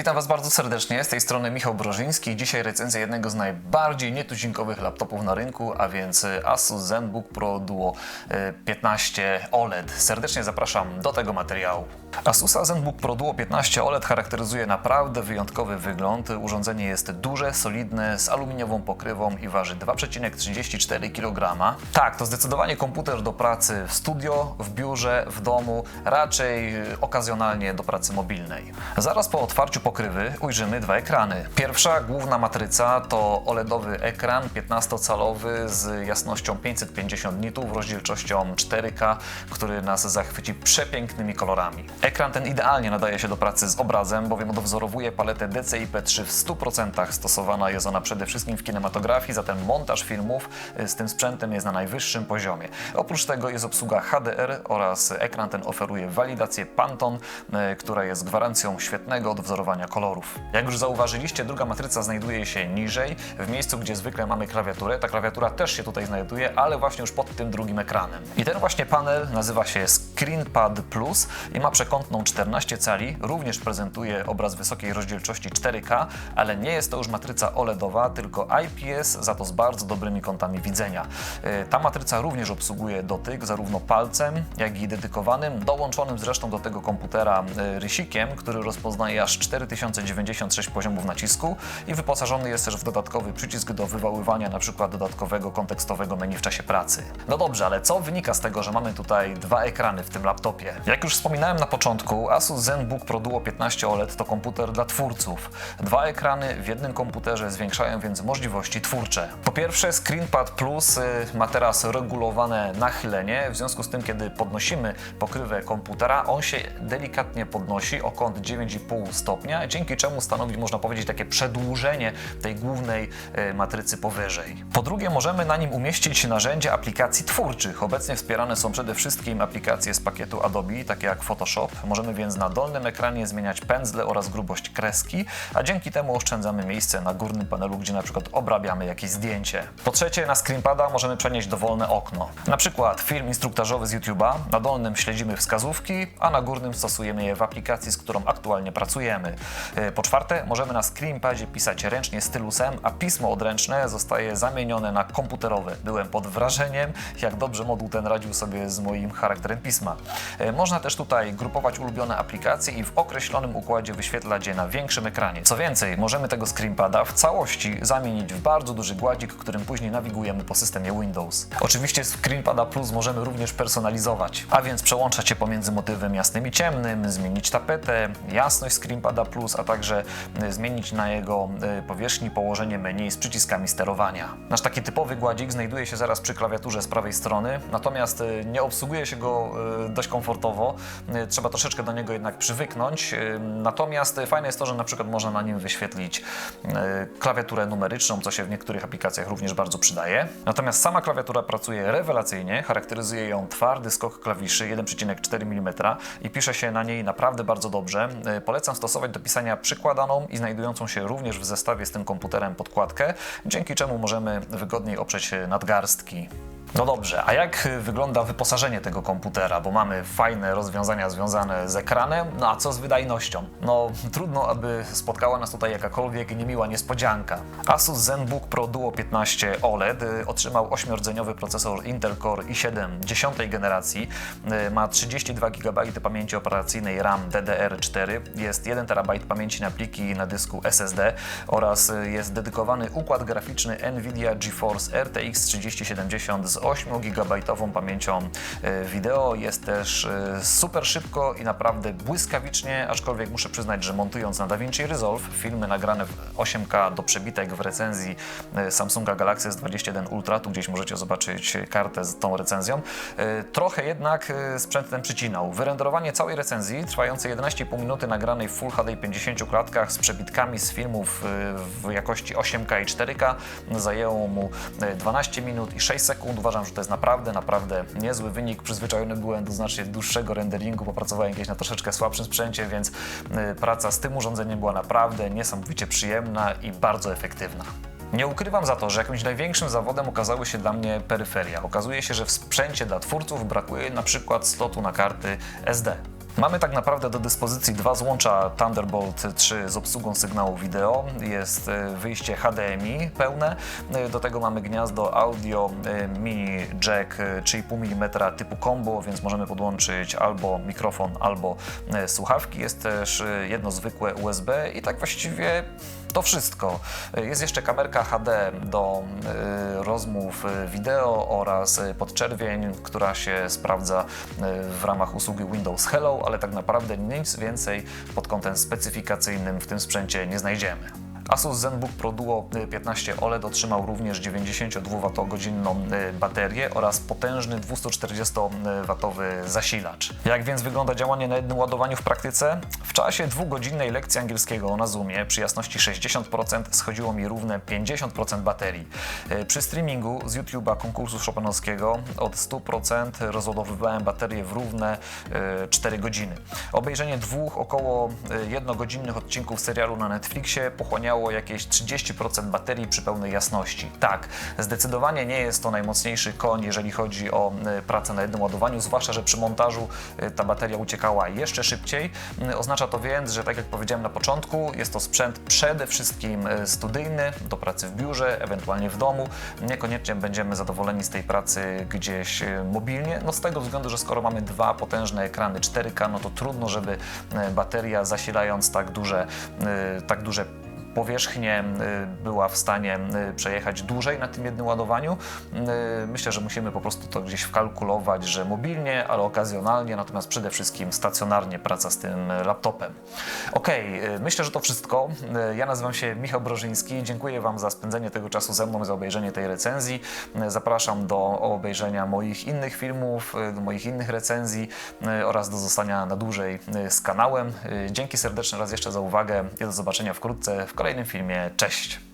Witam Was bardzo serdecznie, z tej strony Michał Brożyński. Dzisiaj recenzja jednego z najbardziej nietuzinkowych laptopów na rynku, a więc Asus ZenBook Pro Duo e, 15 OLED. Serdecznie zapraszam do tego materiału. Asusa ZenBook Pro Duo 15 OLED charakteryzuje naprawdę wyjątkowy wygląd. Urządzenie jest duże, solidne, z aluminiową pokrywą i waży 2,34 kg. Tak, to zdecydowanie komputer do pracy w studio, w biurze, w domu, raczej e, okazjonalnie do pracy mobilnej. Zaraz po otwarciu pokrywy ujrzymy dwa ekrany. Pierwsza, główna matryca to OLEDowy ekran 15-calowy z jasnością 550 nitów, rozdzielczością 4K, który nas zachwyci przepięknymi kolorami. Ekran ten idealnie nadaje się do pracy z obrazem, bowiem odwzorowuje paletę DCI-P3 w 100%. Stosowana jest ona przede wszystkim w kinematografii, zatem montaż filmów z tym sprzętem jest na najwyższym poziomie. Oprócz tego jest obsługa HDR oraz ekran ten oferuje walidację Pantone, y, która jest gwarancją świetnego odwzorowania kolorów. Jak już zauważyliście, druga matryca znajduje się niżej, w miejscu, gdzie zwykle mamy klawiaturę. Ta klawiatura też się tutaj znajduje, ale właśnie już pod tym drugim ekranem. I ten właśnie panel nazywa się ScreenPad Plus i ma przekątną 14 cali, również prezentuje obraz wysokiej rozdzielczości 4K, ale nie jest to już matryca OLEDowa, tylko IPS, za to z bardzo dobrymi kątami widzenia. Yy, Ta matryca również obsługuje dotyk zarówno palcem, jak i dedykowanym, dołączonym zresztą do tego komputera yy, rysikiem, który rozpoznaje aż 4096 poziomów nacisku i wyposażony jest też w dodatkowy przycisk do wywoływania przykład dodatkowego kontekstowego menu w czasie pracy. No dobrze, ale co wynika z tego, że mamy tutaj dwa ekrany w tym laptopie? Jak już wspominałem na początku, Asus ZenBook Pro Duo 15 OLED to komputer dla twórców. Dwa ekrany w jednym komputerze zwiększają więc możliwości twórcze. Po pierwsze, ScreenPad Plus y, ma teraz regulowane nachylenie, w związku z tym, kiedy podnosimy pokrywę komputera, on się delikatnie podnosi o kąt 9,5 stopnia, dzięki czemu stanowi, można powiedzieć, takie przedłużenie tej głównej y, matrycy powyżej. Po drugie, możemy na nim umieścić narzędzia aplikacji twórczych. Obecnie wspierane są przede wszystkim aplikacje z pakietu Adobe, takie jak Photoshop. Możemy więc na dolnym ekranie zmieniać pędzle oraz grubość kreski, a dzięki temu oszczędzamy miejsce na górnym panelu, gdzie na przykład obrabiamy jakieś zdjęcie. Po trzecie, na screenpada możemy przenieść dowolne okno. Na przykład film instruktażowy z YouTube'a, na dolnym śledzimy wskazówki, a na górnym stosujemy je w aplikacji, z którą aktualnie pracujemy. Yy, Po czwarte, możemy na screenpadzie pisać ręcznie stylusem, a pismo odręczne zostaje zamienione na komputerowe. Byłem pod wrażeniem, jak dobrze moduł ten radził sobie z moim charakterem pisma. Yy, Można też tutaj grupować ulubione aplikacje i w określonym układzie wyświetlać je na większym ekranie. Co więcej, możemy tego screenpada w całości zamienić w bardzo duży gładzik, którym później nawigujemy po systemie Windows. Oczywiście screenpada Plus możemy również personalizować, a więc przełączać się pomiędzy motywem jasnym i ciemnym, zmienić tapetę, jasność screenpada Plus, a także y, zmienić na jego y, powierzchni położenie menu z przyciskami sterowania. Nasz taki typowy gładzik znajduje się zaraz przy klawiaturze z prawej strony, natomiast y, nie obsługuje się go dość komfortowo. Trzeba troszeczkę do niego jednak przywyknąć. Natomiast fajne jest to, że na przykład można na nim wyświetlić klawiaturę numeryczną, co się w niektórych aplikacjach również bardzo przydaje. Natomiast sama klawiatura pracuje rewelacyjnie, charakteryzuje ją twardy skok klawiszy 1,4 mm i pisze się na niej naprawdę bardzo dobrze. Polecam stosować do pisania przykładaną i znajdującą się również w zestawie z tym komputerem podkładkę, dzięki czemu możemy wygodniej oprzeć nadgarstki. No dobrze, a jak wygląda wyposażenie tego komputera? Bo mamy fajne rozwiązania związane z ekranem, no a co z wydajnością? No trudno, aby spotkała nas tutaj jakakolwiek niemiła niespodzianka. Asus ZenBook Pro Duo 15 OLED y, otrzymał 8-rdzeniowy procesor Intel Core i7 10 generacji, y, ma 32 GB pamięci operacyjnej RAM DDR4, jest 1 TB pamięci na pliki na dysku SSD oraz y, jest dedykowany układ graficzny Nvidia GeForce RTX 3070 z 8 GB pamięcią y, wideo. Jest też y, super szybko i naprawdę błyskawicznie, aczkolwiek muszę przyznać, że montując na DaVinci Resolve filmy nagrane w 8K do przebitek w recenzji y, Samsunga Galaxy S21 Ultra, tu gdzieś możecie zobaczyć kartę z tą recenzją, trochę jednak sprzęt ten przycinał. Wyrenderowanie całej recenzji, trwającej 11,5 minuty nagranej w Full HD 50 klatkach z przebitkami z filmów w jakości 8K i 4K zajęło mu y, 12 minut i 6 sekund. Uważam, że to jest naprawdę, naprawdę niezły wynik. Przyzwyczajony byłem do znacznie dłuższego renderingu, popracowałem kiedyś na troszeczkę słabszym sprzęcie, więc y, praca z tym urządzeniem była naprawdę niesamowicie przyjemna i bardzo efektywna. Nie ukrywam za to, że jakimś największym zawodem okazały się dla mnie peryferia. Okazuje się, że w sprzęcie dla twórców brakuje na przykład slotu na karty SD. Mamy tak naprawdę do dyspozycji dwa złącza Thunderbolt 3 z obsługą sygnału wideo. Jest e, wyjście HDMI pełne, E, do tego mamy gniazdo audio e, mini jack e, 3,5 mm typu combo, więc możemy podłączyć albo mikrofon, albo słuchawki. Jest też jedno zwykłe USB i tak właściwie to wszystko. Jest jeszcze kamerka HD do e, rozmów e, wideo oraz e, podczerwień, która się sprawdza w ramach usługi Windows Hello, ale tak naprawdę nic więcej pod kątem specyfikacyjnym w tym sprzęcie nie znajdziemy. Asus ZenBook Pro Duo 15 OLED otrzymał również 92Wh e, baterię oraz potężny 240W zasilacz. Jak więc wygląda działanie na jednym ładowaniu w praktyce? Czasie dwugodzinnej lekcji angielskiego na Zoomie przy jasności 60% schodziło mi równe 50% baterii. E, Przy streamingu z YouTube'a konkursu Chopinowskiego od 100% rozładowywałem baterię w równe e, 4 godziny. Obejrzenie dwóch około e, jednogodzinnych odcinków serialu na Netflixie pochłaniało jakieś 30% baterii przy pełnej jasności. Tak, zdecydowanie nie jest to najmocniejszy koń, jeżeli chodzi o e, pracę na jednym ładowaniu, zwłaszcza, że przy montażu e, ta bateria uciekała jeszcze szybciej. Oznacza to więc, że tak jak powiedziałem na początku, jest to sprzęt przede wszystkim e, studyjny, do pracy w biurze, ewentualnie w domu. Niekoniecznie będziemy zadowoleni z tej pracy gdzieś e, mobilnie, no z tego względu, że skoro mamy dwa potężne ekrany 4K, no to trudno, żeby e, bateria zasilając tak duże, tak duże powierzchnię y, była w stanie y, przejechać dłużej na tym jednym ładowaniu. Y, Myślę, że musimy po prostu to gdzieś wkalkulować, że mobilnie, ale okazjonalnie, natomiast przede wszystkim stacjonarnie praca z tym laptopem. Ok, myślę, że to wszystko. Ja nazywam się Michał Brożyński. Dziękuję Wam za spędzenie tego czasu ze mną, za obejrzenie tej recenzji. Zapraszam do obejrzenia moich innych filmów, moich innych recenzji oraz do zostania na dłużej z kanałem. Dzięki serdeczne raz jeszcze za uwagę i do zobaczenia wkrótce w kolejnym filmie. Cześć!